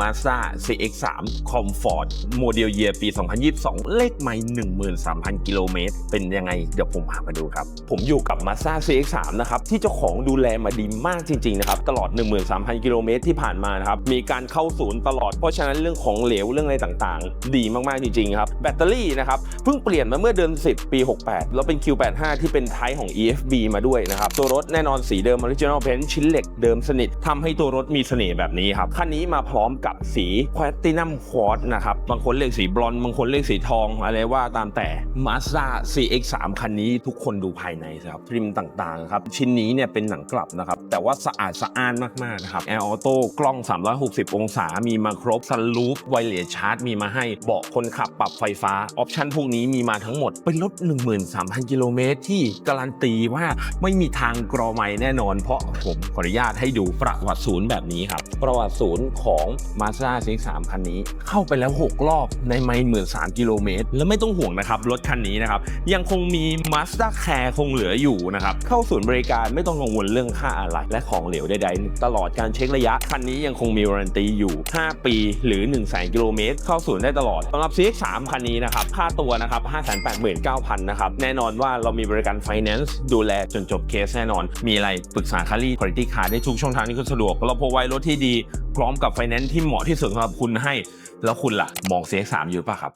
Mazda CX-3 Comfort โมเดลเยียปี 2022 เลขไม่13,000 กิโลเมตร เป็นยังไง เดี๋ยวผมพามาดูครับ ผมอยู่กับ Mazda CX-3 นะครับ ที่เจ้าของดูแลมาดีมากจริง ๆ นะครับ ตลอด 13,000 กิโลเมตรที่ผ่านมานะครับ มีการเข้าศูนย์ตลอด เพราะฉะนั้นเรื่องของเหลวเรื่องอะไรต่างๆ ดีมากๆจริงๆครับ แบตเตอรี่นะครับ เพิ่งเปลี่ยนมาเมื่อเดือน 10 ปี 68 แล้วเป็น Q85 ที่เป็นไทป์ของ EFB มาด้วยนะครับ ตัวรถแน่นอนสีเดิม Original Paint ชิ้นเหล็กเดิมสนิททำให้ตัวรถมีเสน่ห์แบบนี้ครับ คันนี้มาพร้อมกับสีแพลตินัมควอตนะครับ บางคนเรียกสีบลอนบางคนเรียกสีทอง อะไรว่าตามแต่ Mazda CX-3 คันนี้ทุกคนดูภายในครับ ทริมต่างๆครับ ชิ้นนี้เนี่ยเป็นหนังกลับนะครับ แต่ว่าสะอาดสะอ้านมากๆนะครับ Air Auto กล้อง 360 องศา มีมาครบซันลูฟไวเลสชาร์จมีมาให้เบาะคนขับปรับไฟฟ้า ออปชันพวกนี้มีมาทั้งหมด เป็นรถ 13,000 กิโลเมตรที่การันตีว่าไม่มีทางกรอไม่แน่นอน เพราะผมขออนุญาตให้ดูประวัติศูนย์แบบนี้ครับ ประวัติศูนย์ของ Mazda CX-3 คันนี้ เข้าไปแล้ว 6 รอบในไม่หมื่นสามกิโลเมตร แล้วไม่ต้องห่วงนะครับ รถคันนี้นะครับ ยังคงมี Mazda Care คงเหลืออยู่นะครับ เข้าศูนย์บริการไม่ต้องกังวลเรื่องค่าอะไรและของเหลวใดๆ ตลอดการเช็คระยะ คันนี้ยังคงมีวารันตีอยู่ 5 ปี หรือ 1 0 0 0 0 0กิโลเมตรเข้าศูนย์ได้ตลอดสำหรับ CX-3 คันนี้นะครับค่าตัวนะครับ589,000นะครับแน่นอนว่าเรามีบริการ Finance ดูแลจนจบเคสแน่นอน มีอะไรปรึกษาคารีคุณภาพคาได้ทุกช่องทางที่คุณสะดวกเราพรไว้รถที่ดีพร้อมกับ Finance ที่เหมาะที่สุดสำหรับคุณให้ แล้วคุณล่ะมอง CX-3 อยู่ป่ะครับ